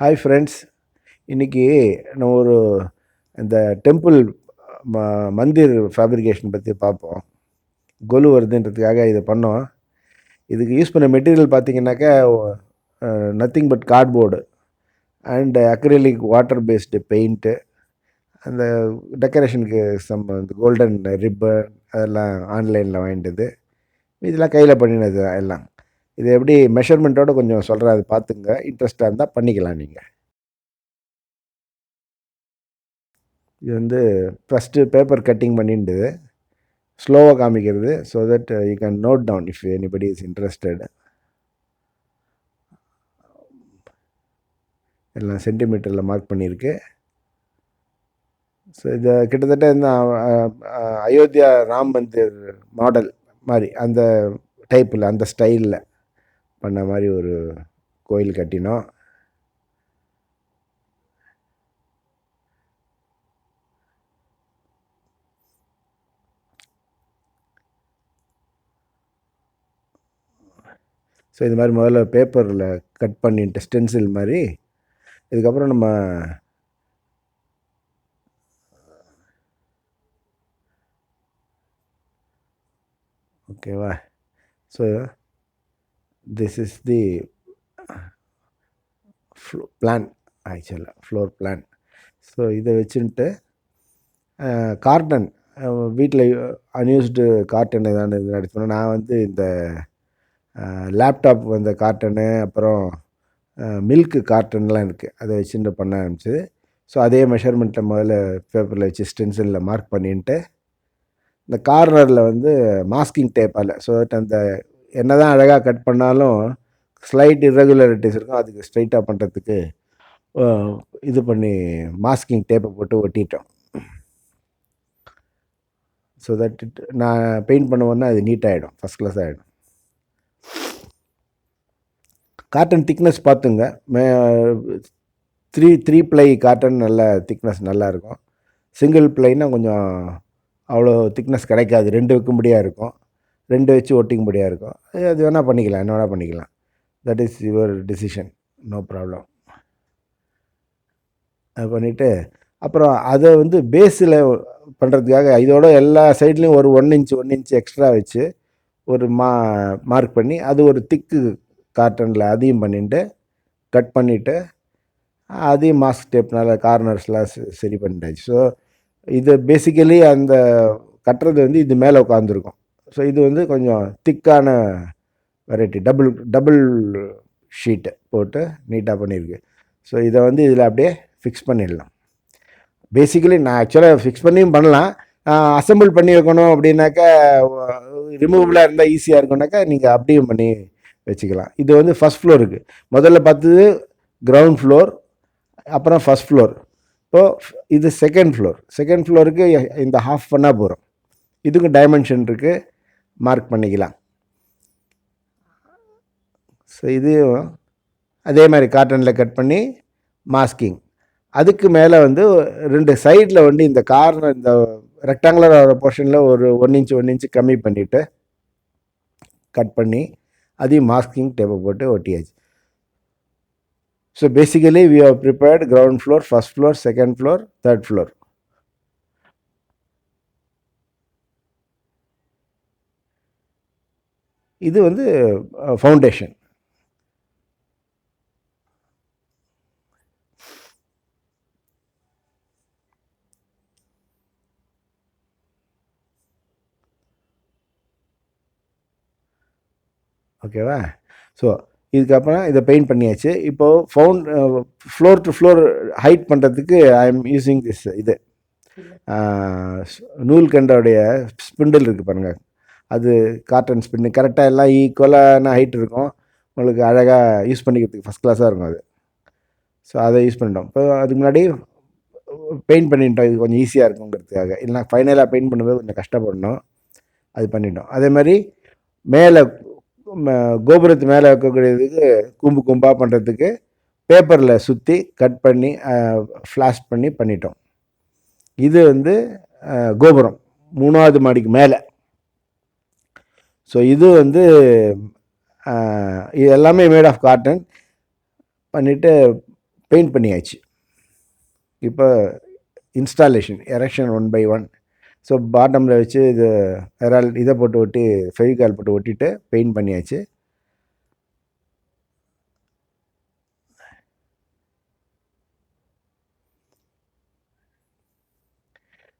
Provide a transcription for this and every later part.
Hi friends இன்றைக்கி நான் ஒரு இந்த டெம்பிள் ம மந்திர் ஃபேப்ரிகேஷன் பற்றி பார்ப்போம். கொலு வருதுன்றதுக்காக இதை பண்ணோம். இதுக்கு யூஸ் பண்ண மெட்டீரியல் பார்த்தீங்கன்னாக்கா nothing but cardboard and acrylic water based paint அந்த டெக்கரேஷனுக்கு சம் இந்த கோல்டன் ரிப்பன் அதெல்லாம் ஆன்லைனில் வாங்கிட்டது இதெல்லாம் கையில் பண்ணினது எல்லாம். இது எப்படி மெஷர்மெண்ட்டோட கொஞ்சம் சொல்கிறேன் அதை பார்த்துங்க. இன்ட்ரெஸ்ட்டாக இருந்தால் பண்ணிக்கலாம் நீங்கள் இது வந்து ஃபஸ்ட்டு பேப்பர் கட்டிங் பண்ணிட்டு ஸ்லோவாக காமிக்கிறது so that you can note down if anybody is interested எல்லாம் சென்டிமீட்டரில் மார்க் பண்ணியிருக்கு ஸோ இது கிட்டத்தட்ட இந்த அயோத்தியா ராம் மந்திர் மாடல் மாதிரி அந்த டைப்பில் அந்த ஸ்டைலில் பண்ண மாதிரி ஒரு கோயில் கட்டினோம். ஸோ இது மாதிரி முதல்ல பேப்பரில் கட் பண்ணிட்டு ஸ்டென்சில் மாதிரி. இதுக்கப்புறம் நம்ம ஓகேவா so this is the flow plan ஆக்சுவலாக ஃப்ளோர் பிளான் ஸோ இதை வச்சுன்ட்டு கார்டன் வீட்டில் அன்யூஸ்டு கார்டன் ஏதாவது இது அடிச்சோன்னா நான் வந்து இந்த லேப்டாப் வந்த கார்ட்டனு அப்புறம் மில்க்கு கார்ட்டன்லாம் இருக்குது அதை வச்சுட்டு பண்ண ஆரம்பிச்சது. ஸோ அதே மெஷர்மெண்ட்டில் முதல்ல பேப்பரில் வச்சு ஸ்டென்சிலில் மார்க் பண்ணிட்டு இந்த கார்னரில் வந்து மாஸ்கிங் டேப்பால் ஸோ தட் அந்த என்ன தான் அழகாக கட் பண்ணாலும் ஸ்லைட் irregularities இருக்கும். அதுக்கு ஸ்ட்ரைட்டாக பண்ணுறதுக்கு இது பண்ணி மாஸ்கிங் டேப்பை போட்டு ஒட்டிட்டோம். ஸோ தட் நான் பெயிண்ட் பண்ணுவேன்னா அது நீட் ஆகிடும் ஃபஸ்ட் கிளாஸ் ஆகிடும் காட்டன் திக்னஸ் பார்த்துங்க. May three three ply cotton நல்ல திக்னஸ் நல்லாயிருக்கும் சிங்கிள் ப்ளைன்னா கொஞ்சம் அவ்வளோ திக்னஸ் கிடைக்காது. ரெண்டு வைக்கும்படியாக இருக்கும். ரெண்டு வச்சு ஒட்டிக்கும்படியாக இருக்கும். அது- வேணால் பண்ணிக்கலாம். என்ன வேணால் பண்ணிக்கலாம். That is your decision no problem அது பண்ணிவிட்டு அப்புறம் அதை வந்து பேஸில் பண்ணுறதுக்காக இதோட எல்லா சைட்லேயும் ஒரு one inch one inch extra வச்சு ஒரு மா மார்க் பண்ணி அது ஒரு திக்கு காட்டனில் அதையும் பண்ணிட்டு கட் பண்ணிவிட்டு அதையும் மாஸ்க் டேப்னால கார்னர்ஸ்லாம் சரி பண்ணிட்டாச்சு. ஸோ இது பேசிக்கலி அந்த கட்டுறது வந்து இது மேலே உட்காந்துருக்கும் ஸோ இது வந்து கொஞ்சம் திக்கான வெரைட்டி டபுள் டபுள் ஷீட்டு போட்டு நீட்டாக பண்ணியிருக்கு. ஸோ இதை வந்து இதில் அப்படியே ஃபிக்ஸ் பண்ணிடலாம். பேசிக்கலி நான் ஆக்சுவலாக ஃபிக்ஸ் பண்ணியும் பண்ணலாம். அசெம்பிள் பண்ணி வைக்கணும் அப்படின்னாக்கா ரிமூவபிளாக இருந்தால் ஈஸியாக இருக்கும்னாக்கா நீங்கள் அப்படியும் பண்ணி வச்சுக்கலாம். இது வந்து ஃபஸ்ட் ஃப்ளோருக்கு முதல்ல பார்த்தது கிரவுண்ட் ஃப்ளோர் அப்புறம் ஃபஸ்ட் ஃப்ளோர் இப்போது இது செகண்ட் ஃப்ளோர் செகண்ட் ஃப்ளோருக்கு இந்த ஹாஃப் பண்ணால் போகிறோம் இதுக்கு டைமென்ஷன் இருக்குது மார்க் பண்ணிக்கலாம். ஸோ இது அதே மாதிரி காட்டனில் கட் பண்ணி மாஸ்கிங் அதுக்கு மேலே வந்து ரெண்டு சைடில் வந்து இந்த கார்னர் இந்த ரெக்டாங்குலர் ஆகிற போர்ஷனில் ஒரு ஒன் இன்ச் ஒன் இன்ச் கம்மி பண்ணிவிட்டு கட் பண்ணி அதையும் மாஸ்கிங் டேப்பை போட்டு ஒட்டியாச்சு. So basically we have prepared ground floor first floor second floor third floor இது வந்து ஃபவுண்டேஷன் ஓகேவா? ஸோ இதுக்கப்புறம் இதை பெயிண்ட் பண்ணியாச்சு. இப்போது found floor to floor height பண்ணுறதுக்கு ஐ எம் யூஸிங் திஸ் இது. நூல்கண்டோடைய ஸ்பிண்டில் இருக்குது பாருங்கள் அது காட்டன் ஸ்பின்னு கரெக்டாக எல்லாம் ஈக்குவலான ஹைட் இருக்கும். உங்களுக்கு அழகாக யூஸ் பண்ணிக்கிறதுக்கு ஃபஸ்ட் கிளாஸாக இருக்கும் அது. ஸோ அதை யூஸ் பண்ணிட்டோம். இப்போ அதுக்கு முன்னாடி பெயிண்ட் பண்ணிட்டோம். இது கொஞ்சம் ஈஸியாக இருக்குங்கிறதுக்காக. இல்லைனா ஃபைனலாக பெயிண்ட் பண்ணும்போது கொஞ்சம் கஷ்டப்படணும். அது பண்ணிட்டோம். அதே மாதிரி மேலே ம- கோபுரத்து மேலே வைக்கக்கூடியதுக்கு கூம்பு கூம்பாக பண்ணுறதுக்கு பேப்பரில் சுற்றி கட் பண்ணி ஃப்ளாஷ் பண்ணி பண்ணிட்டோம். இது வந்து கோபுரம். மூணாவது மாடிக்கு மேலே. ஸோ இது வந்து இது எல்லாமே மேட் ஆஃப் காட்டன் பண்ணிவிட்டு பெயிண்ட் பண்ணியாச்சு. இப்போ installation erection one by one so பாட்டமில் வச்சு இது எரால் இதை போட்டு ஒட்டி ஃபெவிகால் போட்டு ஒட்டிட்டு பெயிண்ட் பண்ணியாச்சு.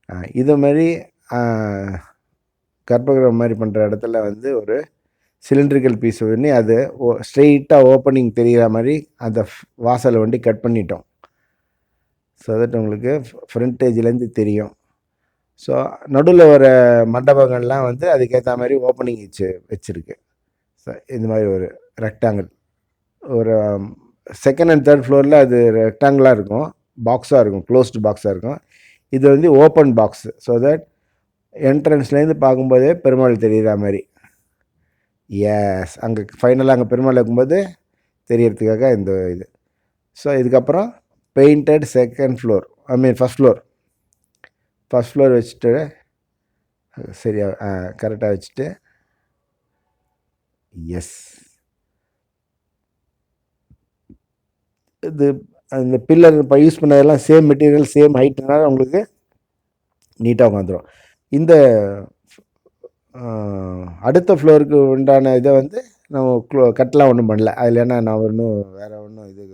இதை இது மாதிரி கர்ப்பகிரகம் மாதிரி பண்ணுற இடத்துல வந்து ஒரு சிலிண்ட்ரிக்கல் பீஸ் பண்ணி அது ஓ ஸ்ட்ரெயிட்டாக ஓப்பனிங் தெரிகிற மாதிரி அந்த வாசலை வண்டி கட் பண்ணிட்டோம். ஸோ தட் உங்களுக்கு ஃப்ரண்டேஜ்லேருந்து தெரியும். ஸோ நடுவில் வர மண்டபங்கள்லாம் வந்து அதுக்கேற்ற மாதிரி ஓப்பனிங் வச்சு வச்சுருக்கு. ஸோ இந்த மாதிரி ஒரு ரெக்டாங்கிள் ஒரு செகண்ட் அண்ட் தேர்ட் ஃப்ளோரில் அது ரெக்டாங்கிளாக இருக்கும். பாக்ஸாக இருக்கும். க்ளோஸ்டு பாக்ஸாக இருக்கும். இது வந்து ஓப்பன் பாக்ஸ் ஸோ தட் என்ட்ரன்ஸ்லேருந்து பார்க்கும்போதே பெருமாள் தெரிகிற மாதிரி. எஸ் அங்கே ஃபைனலாக அங்கே பெருமாள் இருக்கும்போது தெரியறதுக்காக இந்த இது. ஸோ இதுக்கப்புறம் painted second floor I mean first floor first floor வச்சுட்டு சரியா கரெக்டாக வச்சுட்டு எஸ் இது அந்த பில்லர் இப்போ யூஸ் பண்ணதெல்லாம் சேம் மெட்டீரியல் சேம் ஹைட்னால உங்களுக்கு நீட்டாக உட்காந்துரும் இந்த அடுத்த ஃப்ளோருக்கு உண்டான இதை வந்து நம்ம க்ளோ கட்டெலாம் ஒன்றும் பண்ணல. அதில் ஏன்னா நான் ஒன்றும் வேறு ஒன்றும் இது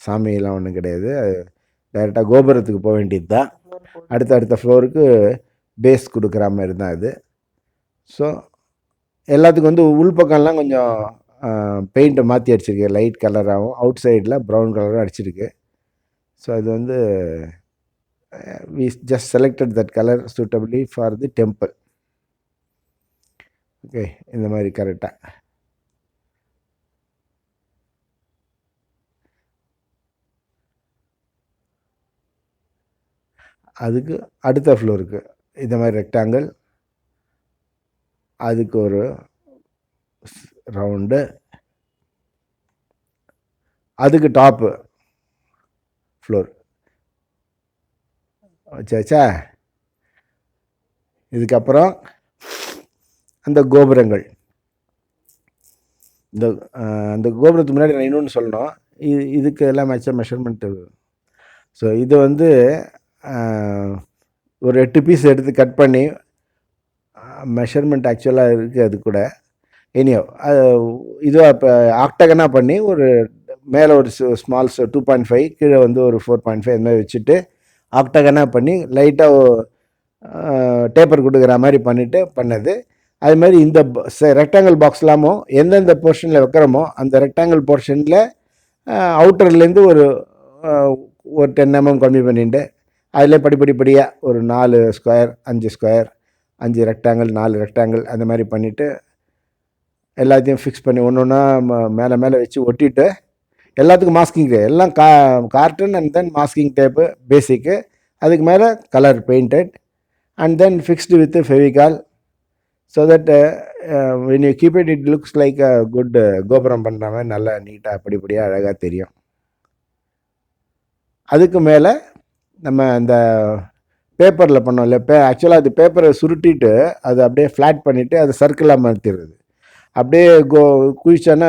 சாமியெல்லாம் ஒன்றும் கிடையாது. டைரெக்டாக கோபுரத்துக்கு போக வேண்டியது தான் அடுத்த அடுத்த ஃப்ளோருக்கு பேஸ் கொடுக்குற மாதிரி தான் இது. ஸோ எல்லாத்துக்கும் வந்து உள்பக்கம்லாம் கொஞ்சம் பெயிண்ட்டை மாற்றி அடிச்சிருக்கு. லைட் கலராகவும் அவுட் சைடில் ப்ரௌன் கலரும் அடிச்சிருக்கு. ஸோ இது வந்து we just selected that colour suitably for the temple okay இந்த மாதிரி கரெக்டாக அதுக்கு அடுத்த ஃப்ளோருக்கு இந்த மாதிரி ரெக்டாங்கிள் அதுக்கு ஒரு ரவுண்டு அதுக்கு டாப்பு ஃப்ளோர் வச்சாச்சா இதுக்கப்புறம் அந்த கோபுரங்கள். இந்த அந்த கோபுரத்துக்கு முன்னாடி நான் இன்னொன்று சொல்லணும். இது இதுக்கு எல்லாம் மேட்சாக மெஷர்மெண்ட்டு ஸோ இது வந்து ஒரு எட்டு பீஸ் எடுத்து கட் பண்ணி மெஷர்மெண்ட் ஆக்சுவலாக இருக்குது அது கூட. எனியோ அது இதுவாக இப்போ ஆக்டகனாக பண்ணி ஒரு மேலே ஒரு ஸ்மால் டூ பாயிண்ட் ஃபைவ் கீழே வந்து ஒரு ஃபோர் பாயிண்ட் ஃபைவ் அந்த மாதிரி வச்சுட்டு ஆக்டகனாக பண்ணி லைட்டாக டேப்பர் கொடுக்குற மாதிரி பண்ணிவிட்டு பண்ணது. அது மாதிரி இந்த ரெக்டாங்கிள் பாக்ஸ் இல்லாமல் எந்தெந்த போர்ஷனில் வைக்கிறோமோ அந்த ரெக்டாங்கிள் போர்ஷனில் அவுட்டர்லேருந்து ஒரு ஒரு டென் எம்எம் mm கம்மி பண்ணிட்டு அதில் படிப்படிப்படியாக ஒரு நாலு ஸ்கொயர் அஞ்சு ஸ்கொயர் அஞ்சு ரெக்டாங்கிள் நாலு ரெக்டாங்கிள் அந்த மாதிரி பண்ணிவிட்டு எல்லாத்தையும் ஃபிக்ஸ் பண்ணி ஒன்று ஒன்றா மேலே மேலே வச்சு ஒட்டிட்டு எல்லாத்துக்கும் மாஸ்கிங் டேப் எல்லாம் கா carton and then masking tape basic அதுக்கு மேலே colour painted and then fixed with Fevicol so that when you keep it it looks like a good கோபுரம் பண்ணுற மாதிரி நல்லா நீட்டாக படிப்படியாக அழகாக தெரியும். அதுக்கு மேலே நம்ம அந்த பேப்பரில் பண்ணோம்ல பே ஆக்சுவலாக அது பேப்பரை சுருட்டிட்டு அதை அப்படியே ஃப்ளாட் பண்ணிவிட்டு அதை சர்க்கிளாக மாற்றிடுறது அப்படியே கோ குளிச்சோன்னா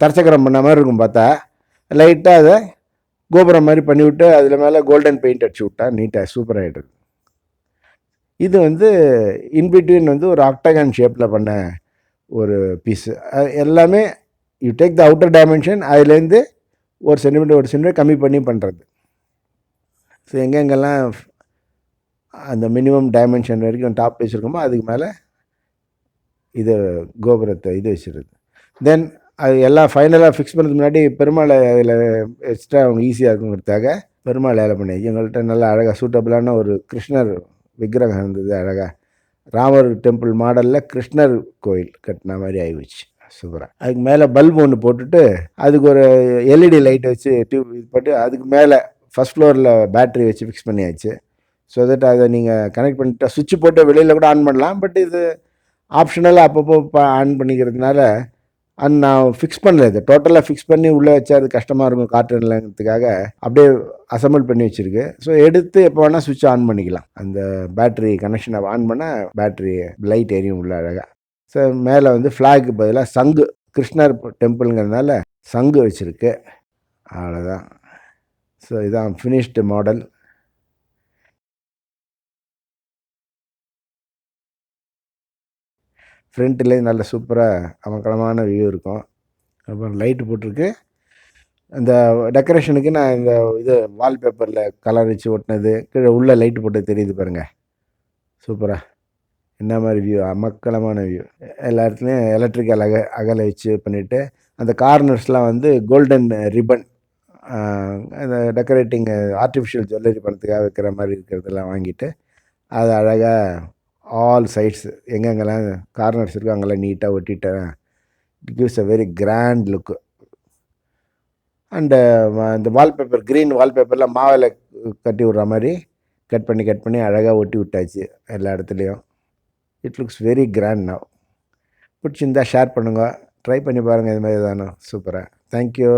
தரச்சக்கரம் பண்ண மாதிரி இருக்கும் பார்த்தா. லைட்டாக அதை கோபுரம் மாதிரி பண்ணிவிட்டு அதில் மேலே கோல்டன் பெயிண்ட் அடிச்சு விட்டா நீட்டாக சூப்பர் ஆகிடுது இது வந்து இன்பிட்வீன் வந்து ஒரு ஆக்டகன் ஷேப்பில் பண்ண ஒரு பீஸு எல்லாமே you take the outer dimension அதுலேருந்து ஒரு சென்டிமீட்டர் ஒரு சென்டிமீட்டர் கம்மி பண்ணி பண்ணுறது ஸோ எங்கெங்கெல்லாம் அந்த மினிமம் டைமென்ஷன் வரைக்கும் டாப் பீஸ் இருக்குமோ அதுக்கு மேலே இது கோபுரத்தை இது வச்சுருது. தென் அது எல்லாம் ஃபைனலாக ஃபிக்ஸ் பண்ணுறதுக்கு முன்னாடி பெருமாளை அதில் எக்ஸ்ட்ரா அவங்க ஈஸியாக இருக்குங்கிறதுக்காக பெருமாள் வேலை பண்ணி எங்கள்கிட்ட நல்லா அழகாக சூட்டபிளான ஒரு கிருஷ்ணர் விக்கிரகம் இருந்தது அழகாக ராமர் டெம்பிள் மாடலில் கிருஷ்ணர் கோயில் கட்டின மாதிரி ஆகிடுச்சு சூப்பராக அதுக்கு மேலே பல்பு ஒன்று போட்டுட்டு அதுக்கு ஒரு எல்இடி லைட் வச்சு டியூப் இது போட்டு அதுக்கு மேலே ஃபஸ்ட் ஃப்ளோரில் பேட்டரி வச்சு ஃபிக்ஸ் பண்ணியாச்சு. ஸோ தட் அதை நீங்கள் கனெக்ட் பண்ணிட்டு சுவிட்ச் போட்டு வெளியில் கூட ஆன் பண்ணலாம் பட் இது ஆப்ஷனலாக அப்பப்போ ஆன் பண்ணிக்கிறதுனால அண்ட் நான் ஃபிக்ஸ் பண்ணல இது. டோட்டலாக ஃபிக்ஸ் பண்ணி உள்ளே வச்சா அது கஷ்டமாக இருக்கும் காற்றுலங்கிறதுக்காக அப்படியே அசம்பிள் பண்ணி வச்சுருக்கு. ஸோ எடுத்து எப்போ வேணால் சுவிட்ச் ஆன் பண்ணிக்கலாம். அந்த பேட்ரி கனெக்ஷனை ஆன் பண்ணால் பேட்ரி லைட் எரியும் உள்ள அழகாக ஸோ மேலே வந்து ஃப்ளாக்கு பதிலாக சங்கு கிருஷ்ணர் டெம்பிளுங்கிறதுனால சங்கு வச்சுருக்கு. அவ்வளோதான் ஸோ இதான் ஃபினிஷ்டு மாடல் ஃப்ரண்ட்லேயே நல்ல சூப்பராக அமக்கலமான வியூ இருக்கும். அப்புறம் லைட்டு போட்டிருக்கு. இந்த டெக்கரேஷனுக்கு நான் இந்த இது வால்பேப்பரில் கலர் வச்சு ஒட்டினது கீழே உள்ளே லைட்டு போட்டது தெரியுது பாருங்கள் சூப்பராக என்ன மாதிரி வியூ அமக்கலமான வியூ எல்லா இடத்துலையும் எலக்ட்ரிக்கல் அக அகலை வச்சு பண்ணிவிட்டு அந்த கார்னர்ஸ்லாம் வந்து கோல்டன் ரிப்பன் அந்த டெக்கரேட்டிங் ஆர்டிஃபிஷியல் ஜுவல்லரி பண்ணுறதுக்காக வைக்கிற மாதிரி இருக்கிறதெல்லாம் வாங்கிட்டு அதை அழகாக ஆல் சைட்ஸ் எங்கெங்கெல்லாம் கார்னர்ஸ் இருக்கோ அங்கெல்லாம் நீட்டாக ஒட்டிட்டேன். It gives a very grand look and இந்த வால்பேப்பர் க்ரீன் வால்பேப்பரில் மாவில் கட்டி விட்ற மாதிரி கட் பண்ணி கட் பண்ணி அழகாக ஒட்டி விட்டாச்சு எல்லா இடத்துலையும். It looks very grand now பிடிச்சிருந்தா ஷேர் பண்ணுங்கள் ட்ரை பண்ணி பாருங்கள் இது மாதிரி தானே சூப்பராக தேங்க்யூ